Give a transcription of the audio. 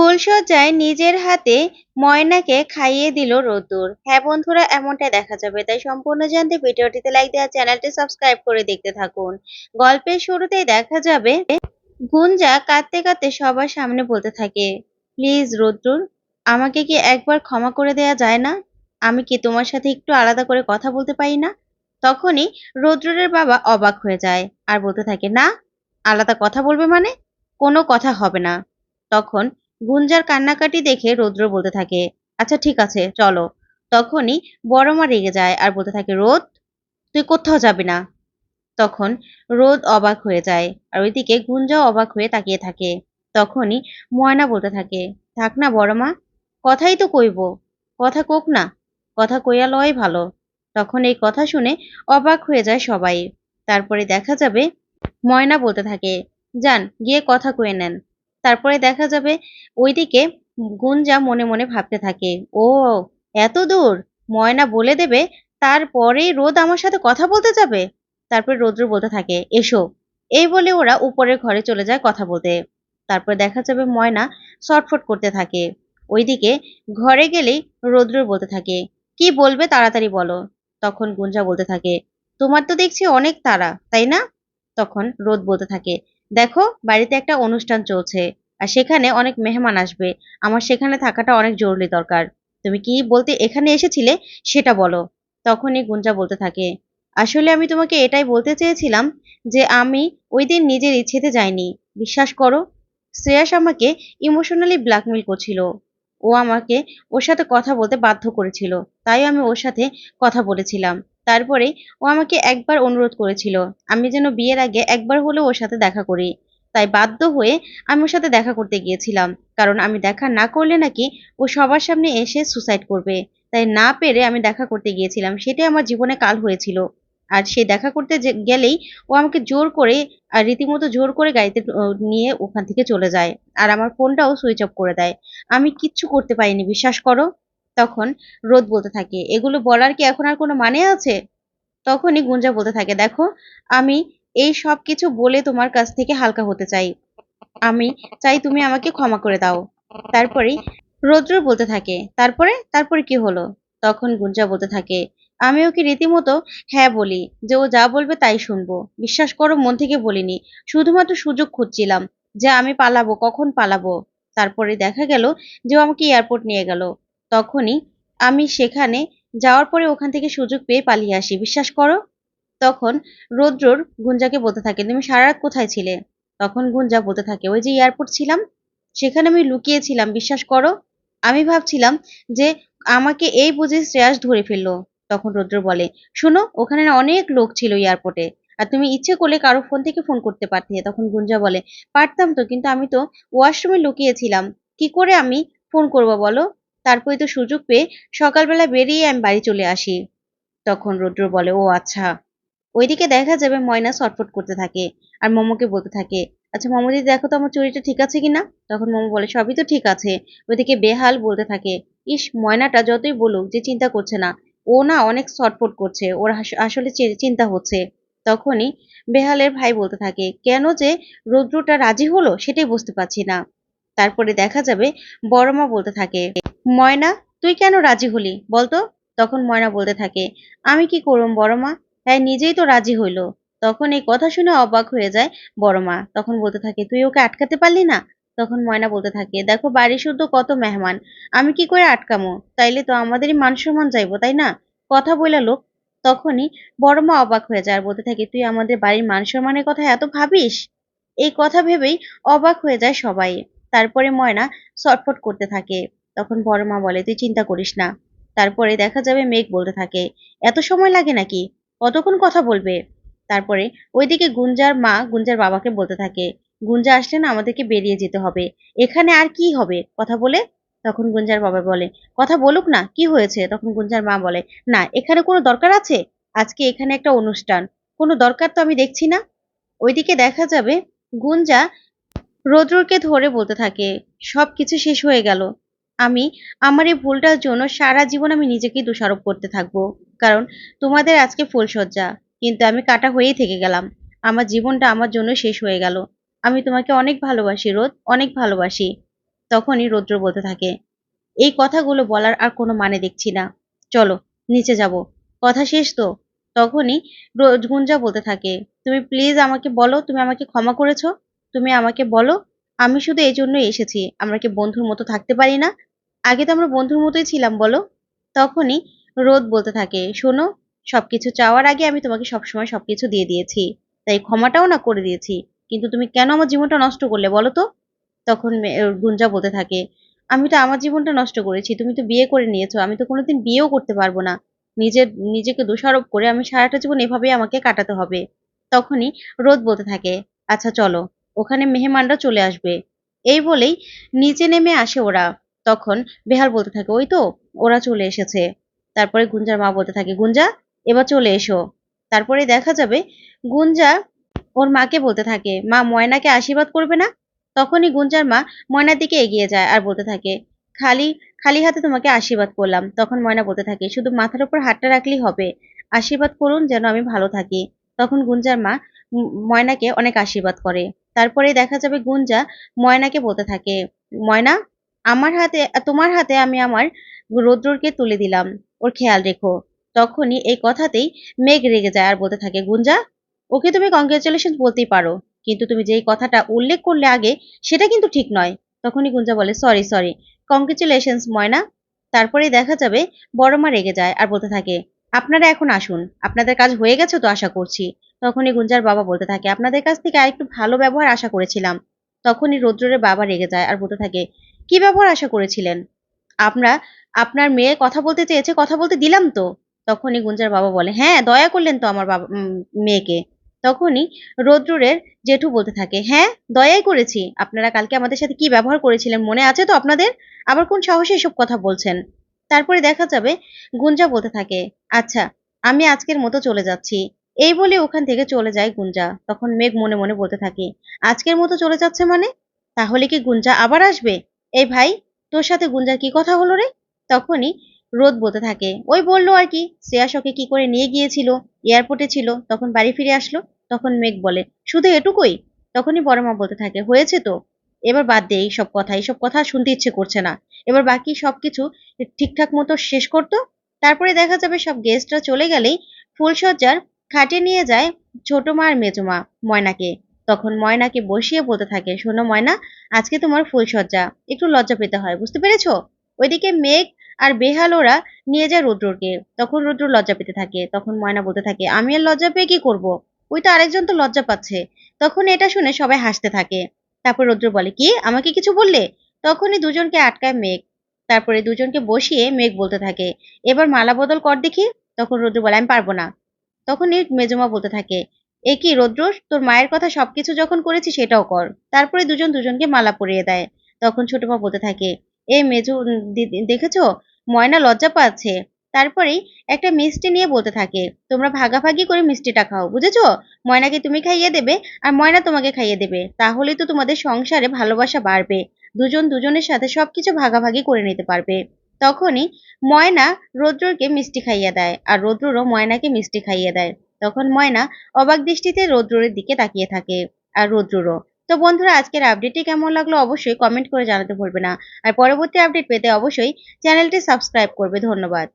ফুলশয্যায় নিজের হাতে ময়নাকে খাইয়ে দিল রোদ্দুর হ্যাঁ বন্ধুরা, এমনটাই দেখা যাবে। তাই সম্পূর্ণ জানতে ভিডিওটিতে লাইক দেওয়া, চ্যানেলটি সাবস্ক্রাইব করে দেখতে থাকুন। গল্পের শুরুতেই দেখা যাবে, গুঞ্জা কাঁদতে কাঁদতে সবার সামনে বলতে থাকে প্লিজ রোদ্দুর আমাকে কি একবার ক্ষমা করে দেয়া যায় না? আমি কি তোমার সাথে একটু আলাদা করে কথা বলতে পারি না? তখনই রৌদ্রের বাবা অবাক হয়ে যায় আর বলতে থাকে, না, আলাদা কথা বলবে মানে? কোনো কথা হবে না। তখন গুঞ্জার কান্নাকাটি দেখে রৌদ্র বলতে থাকে আচ্ছা ঠিক আছে, চলো। তখনই বড় মা রেগে যায় আর বলতে থাকে, রোদ, তুই কোথাও যাবি না? তখন রোদ অবাক হয়ে যায় আর ওইদিকে গুঞ্জাও অবাক হয়ে তাকিয়ে থাকে। তখনই ময়না বলতে থাকে, থাক না বড় মা কথাই তো কইব, কথা কোক না, কথা কইয়া লয় ভালো। তখন এই কথা শুনে অবাক হয়ে যায় সবাই। তারপরে দেখা যাবে ময়না বলতে থাকে যান গিয়ে কথা কয়ে নেন। তারপরে দেখা যাবে ওইদিকে গুঞ্জা মনে মনে ভাবতে থাকে, ও, এত দূর? ময়না বলে দেবে, তারপরেই রোদ আমার সাথে কথা বলতে যাবে? তারপরে রৌদ্র বলতে থাকে, এসো। এই বলে ওরা উপরের ঘরে চলে যায় কথা বলতে। তারপরে দেখা যাবে ময়না শটফট করতে থাকে। ওইদিকে ঘরে গেলেই রৌদ্র বলতে থাকে, কি বলবে তাড়াতাড়ি বলো। তখন গুঞ্জা বলতে থাকে, তোমার তো দেখছি অনেক তাড়া তাই না? তখন রোদ বলতে থাকে দেখো, বাড়িতে একটা অনুষ্ঠান চলছে, আর সেখানে অনেক মেহমান আসবে। আমার সেখানে থাকাটা অনেক জরুরি দরকার। তুমি কি বলতে এখানে এসেছিলে? সেটা বলো। তখনই গুঞ্জা বলতে থাকে, আসলে আমি তোমাকে এটাই বলতে চেয়েছিলাম যে আমি ওই দিন নিজের ইচ্ছেতে যাইনি। বিশ্বাস করো, শ্রেয়াস আমাকে ইমোশনালি ব্ল্যাকমেল করছিল। ও আমাকে ওর সাথে কথা বলতে বাধ্য করেছিল। তাই আমি ওর সাথে কথা বলেছিলাম। তারপরে ও আমাকে একবার অনুরোধ করেছিল, আমি যেন বিয়ের আগে একবার হলেও ওর সাথে দেখা করি। তাই বাধ্য হয়ে আমি ওর সাথে দেখা করতে গিয়েছিলাম, কারণ আমি দেখা না করলে নাকি ও সবার সামনে এসে সুসাইড করবে। তাই না পেরে আমি দেখা করতে গিয়েছিলাম, সেটাই আমার জীবনে কাল হয়েছিল। আর সে দেখা করতে গেলেই ও আমাকে জোর করে আর রীতিমতো জোর করে গাড়িতে নিয়ে ওখান থেকে চলে যায়। আর আমার ফোনটাও সুইচ অফ করে দেয়। আমি কিচ্ছু করতে পারিনি, বিশ্বাস করো। তখন রোদ বলতে থাকে। এগুলো বলার কি এখন আর কোনো মানে আছে? তখনই গুঞ্জা বলতে থাকে, দেখো, আমি এই সব কিছু বলে তোমার কাছ থেকে হালকা হতে চাই। আমি চাই তুমি আমাকে ক্ষমা করে দাও। তারপরেই রৌদ্র বলতে থাকে, তারপরে? তারপরে কি হলো? তখন গুঞ্জা বলতে থাকে, আমি ওকে রীতিমতো হ্যাঁ বলি, যে ও যা বলবে তাই শুনব। বিশ্বাস করো, মন থেকে বলিনি। শুধুমাত্র সুযোগ খুঁজছিলাম যে আমি পালাবো, কখন পালাবো? তারপরে দেখা গেল যে ও আমাকে এয়ারপোর্ট নিয়ে গেল। তখনই আমি সেখানে যাওয়ার পরে ওখান থেকে সুযোগ পেয়ে পালিয়ে আসি, বিশ্বাস করো? তখন রৌদ্রর গুঞ্জাকে বলতে থাকে, তুমি সারা কোথায় ছিলে? তখন গুঞ্জা বলতে থাকে, ওই যে এয়ারপোর্ট ছিলাম, সেখানে আমি লুকিয়েছিলাম, বিশ্বাস করো? আমি ভাবছিলাম যে আমাকে এই বুঝে শ্রেয়াস ধরে ফেলল। তখন রৌদ্র বলে, শোনো, ওখানে না অনেক লোক ছিল এয়ারপোর্টে, আর তুমি ইচ্ছে করলে কারও ফোন থেকে ফোন করতে পারতে। তখন গুঞ্জা বলে, পারতাম তো, কিন্তু আমি তো ওয়াশরুমে লুকিয়েছিলাম, কি করে আমি ফোন করব বলো? তারপরে তো সুযোগ পেয়ে সকালবেলা বেরিয়ে আমি বাড়ি চলে আসি। তখন রৌদ্র বলে, ও আচ্ছা। ওইদিকে দেখা যাবে ময়না ছটফট করতে থাকে আর মোমোকে বলতে থাকে আচ্ছা মোমোদি দেখো তো আমার চুরিটা ঠিক আছে কিনা? তখন মোমো বলে, সবই তো ঠিক আছে। ওইদিকে বেহাল বলতে থাকে, ইস, ময়নাটা যতই বলুক যে চিন্তা করছে না, ও না অনেক ছটফট করছে, ওর আসলে চিন্তা হচ্ছে। তখনই বেহালের ভাই বলতে থাকে, কেন যে রৌদ্রটা রাজি হলো সেটাই বুঝতে পারছি না। তারপরে দেখা যাবে বড় মা বলতে থাকে, ময়না, তুই কেন রাজি হলি? বলতো? তখন ময়না বলতে থাকে, আমি কি করুম বড় মা হ্যাঁ নিজেই তো রাজি হইল। তখন এই কথা শুনে অবাক হয়ে যায় বড় মা তখন বলতে থাকে, তুই ওকে আটকাতে পারলি না? তখন ময়না বলতে থাকে, দেখো বাড়ি শুদ্ধ কত মেহমান, আমি কি করে আটকামো? তাইলে তো আমাদেরই মান সম্মান যাইবো তাই না? কথা বইলা লোক। তখনই বড় মা অবাক হয়ে যায় আর বলতে থাকে, তুই আমাদের বাড়ির মান সম্মানের কথা এত ভাবিস? এই কথা ভেবেই অবাক হয়ে যায় সবাই। তারপরে ময়না ছটফট করতে থাকে। তখন বড় মা বলে, তুই চিন্তা করিস না। তারপরে দেখা যাবে মেঘ বলতে থাকে, এত সময় লাগে নাকি? কতক্ষণ কথা বলবে? তারপরে ওইদিকে গুঞ্জার মা গুঞ্জার বাবাকে বলতে থাকে, গুঞ্জা আসলে না আমাদেরকে বেরিয়ে যেতে হবে। এখানে আর কি হবে? কথা বলে? তখন গুঞ্জার বাবা বলে, কথা বলুক না, কি হয়েছে? তখন গুঞ্জার মা বলে, না, এখানে কোনো দরকার আছে? আজকে এখানে একটা অনুষ্ঠান। কোনো দরকার তো আমি দেখছি না? ওইদিকে দেখা যাবে গুঞ্জা রৌদ্রকে ধরে বলতে থাকে সব কিছু শেষ হয়ে গেল। আমি, আমার এই ভুলটার জন্য সারা জীবন আমি নিজেকেই দোষারোপ করতে থাকব। কারণ তোমাদের আজকে ফুলসজ্জা কিন্তু আমি কাটা হয়েই থেকে গেলাম। আমার জীবনটা আমার জন্য শেষ হয়ে গেল। আমি তোমাকে অনেক ভালোবাসি, রোদ, অনেক ভালোবাসি। তখনই রৌদ্র বলতে থাকে, এই কথাগুলো বলার আর কোনো মানে দেখছি না। চলো, নিচে যাব। কথা শেষ তো? তখনই গুঞ্জা বলতে থাকে, তুমি প্লিজ আমাকে বলো, তুমি আমাকে ক্ষমা করেছ? তুমি আমাকে বলো, আমি শুধু এই জন্যই এসেছি, আমরা কি বন্ধুর মতো থাকতে পারি না? আগে তো আমরা বন্ধুর মতোই ছিলাম, বলো। তখনই রোদ বলতে থাকে, শোনো, সবকিছু চাওয়ার আগে আমি তোমাকে সবসময় সবকিছু দিয়ে দিয়েছি, তাই ক্ষমাটাও না করে দিয়েছি, কিন্তু তুমি কেন আমার জীবনটা নষ্ট করলে, বলো তো? তখন গুঞ্জা বলতে থাকে, আমি তো আমার জীবনটা নষ্ট করেছি, তুমি তো বিয়ে করে নিয়েছো, আমি তো কোনোদিন বিয়েও করতে পারব না, নিজের, নিজেকে দোষারোপ করে আমি সারাটা জীবন এভাবেই আমাকে কাটাতে হবে। তখনই রোদ বলতে থাকে আচ্ছা চলো। ওখানে মেহমানরা চলে আসবে। এই বলেই নিচে নেমে আসে ওরা। তখন বেহাল বলতে থাকে, ওই তো, ওরা চলে এসেছে। তারপরে গুঞ্জার মা বলতে থাকে, গুঞ্জা, এবার চলে এসো। তারপরে দেখা যাবে গুঞ্জা ওর মাকে বলতে থাকে, মা, ময়নাকে আশীর্বাদ করবে না? তখনই গুঞ্জার মা ময়নার দিকে এগিয়ে যায় আর বলতে থাকে, খালি খালি হাতে তোমাকে আশীর্বাদ করলাম। তখন ময়না বলতে থাকে, শুধু মাথার উপর হাতটা রাখলেই হবে। আশীর্বাদ করুন যেন আমি ভালো থাকি। তখন গুঞ্জার মা ময়নাকে অনেক আশীর্বাদ করে। তারপরে দেখা যাবে গুঞ্জা ময়নাকে বলতে থাকে, ময়না, আমার হাতে, তোমার হাতে আমি আমার রৌদ্রকে তুলে দিলাম, ওর খেয়াল রেখো। তখনই এই কথাতেই মেঘ রেগে যায় আর বলতে থাকে, গুঞ্জা, ওকে তুমি কংগ্রেচুলেশন বলতেই পারো, কিন্তু তুমি যেই কথাটা উল্লেখ করলে আগে, সেটা কিন্তু ঠিক নয়। তখনই গুঞ্জা বলে সরি সরি কংগ্রেচুলেশনস ময়না। তারপরে দেখা যাবে বড় মা রেগে যায় আর বলতে থাকে আপনারা এখন আসুন। আপনাদের কাজ হয়ে গেছে তো আশা করছি। তখনই গুঞ্জার বাবা বলতে থাকে, আপনাদের কাছ থেকে আরেকটু ভালো ব্যবহার আশা করেছিলাম। তখনই রৌদ্রের বাবা রেগে যায় আর বলতে থাকে, কি ব্যবহার আশা করেছিলেন? আমরা, আপনার মেয়ে কথা বলতে চেয়েছে, কথা বলতে দিলাম তো? তখনই গুঞ্জার বাবা বলে হ্যাঁ দয়া করলেন তো আমার বাবা মেয়েকে। তখনই রৌদ্রের জেঠু বলতে থাকে হ্যাঁ দয়াই করেছি। আপনারা কালকে আমাদের সাথে কি ব্যবহার করেছিলেন মনে আছে তো আপনাদের? আবার কোন সাহসে এসব কথা বলছেন? তারপরে দেখা যাবে গুঞ্জা বলতে থাকে আচ্ছা আমি আজকের মতো চলে যাচ্ছি। এই বলে ওখান থেকে চলে যায় গুঞ্জা। তখন মেঘ মনে মনে বলতে থাকে, আজকের মতো চলে যাচ্ছে মানে? তাহলে কি গুঞ্জা আবার আসবে? এই ভাই, তোর সাথে গুঞ্জার কি কথা হলো রে? তখনই রোদ বলতে থাকে, ওই বলল আর কি, শ্রেয়াস ওকে কি করে নিয়ে গিয়েছিল, এয়ারপোর্টে ছিল, তখন বাড়ি ফিরে আসলো? তখন মেঘ বলে, শুধু এটুকুই? তখনই বড় মা বলতে থাকে, হয়েছে তো। এবার বাদ দে এইসব কথা এইসব কথা শুনতে ইচ্ছে করছে না। এবার বাকি সবকিছু ঠিকঠাক মতো শেষ করতো। তারপরে দেখা যাবে সব গেস্টরা চলে গেলেই ফুলসজ্জার খাটে নিয়ে যায় ছোট মা আর মেজো মা ময়নাকে। তখন ময়নাকে বসিয়ে বলতে থাকে, শোনো ময়না, আজকে তোমার ফুলসজ্জা একটু লজ্জা পেতে হয়, বুঝতে পেরেছ? ওইদিকে মেঘ আর বেহাল ওরা নিয়ে যায় রুদ্রকে। তখন রুদ্র লজ্জা পেতে থাকে। তখন ময়না বলতে থাকে, আমি আর লজ্জা পেয়ে কি করব? ওই তো আরেকজন তো লজ্জা পাচ্ছে। তখন এটা শুনে সবাই হাসতে থাকে। তারপর রৌদ্র বলে, কি? আমাকে কিছু বললে? তখনই দুজনকে আটকায় মেঘ। তারপরে দুজনকে বসিয়ে মেঘ বলতে থাকে, এবার মালা বদল কর দেখি। তখন রৌদ্র বলে, আমি পারব না। তখনই মেজমা বলতে থাকে, এ কি রৌদ্র? তোর মায়ের কথা সবকিছু যখন করেছি সেটাও কর। তারপরে দুজন দুজনকে মালা পরিয়ে দেয়। তখন ছোট মা বলতে থাকে, এ মেজু দেখেছ? ময়না লজ্জা পাচ্ছে। তারপরেই একটা মিষ্টি নিয়ে বলতে থাকে, তোমরা ভাগাভাগি করে মিষ্টিটা খাও, বুঝেছ? ময়নাকে তুমি খাইয়ে দেবে আর ময়না তোমাকে খাইয়ে দেবে, তাহলেই তো তোমাদের সংসারে ভালোবাসা বাড়বে, দুজন দুজনের সাথে সবকিছু ভাগাভাগি করে নিতে পারবে। তখনই ময়না রৌদ্রকে মিষ্টি খাইয়ে দেয় আর রৌদ্রও ময়নাকে মিষ্টি খাইয়ে দেয়। তখন ময়না অবাক দৃষ্টিতে রৌদ্রের দিকে তাকিয়ে থাকে আর রৌদ্রও তো বন্ধুরা, আজকের আপডেটটি কেমন লাগল অবশ্যই কমেন্ট করে জানাতে ভুলবে না, আর পরবর্তী আপডেট পেতে অবশ্যই চ্যানেলটি সাবস্ক্রাইব করবে, ধন্যবাদ।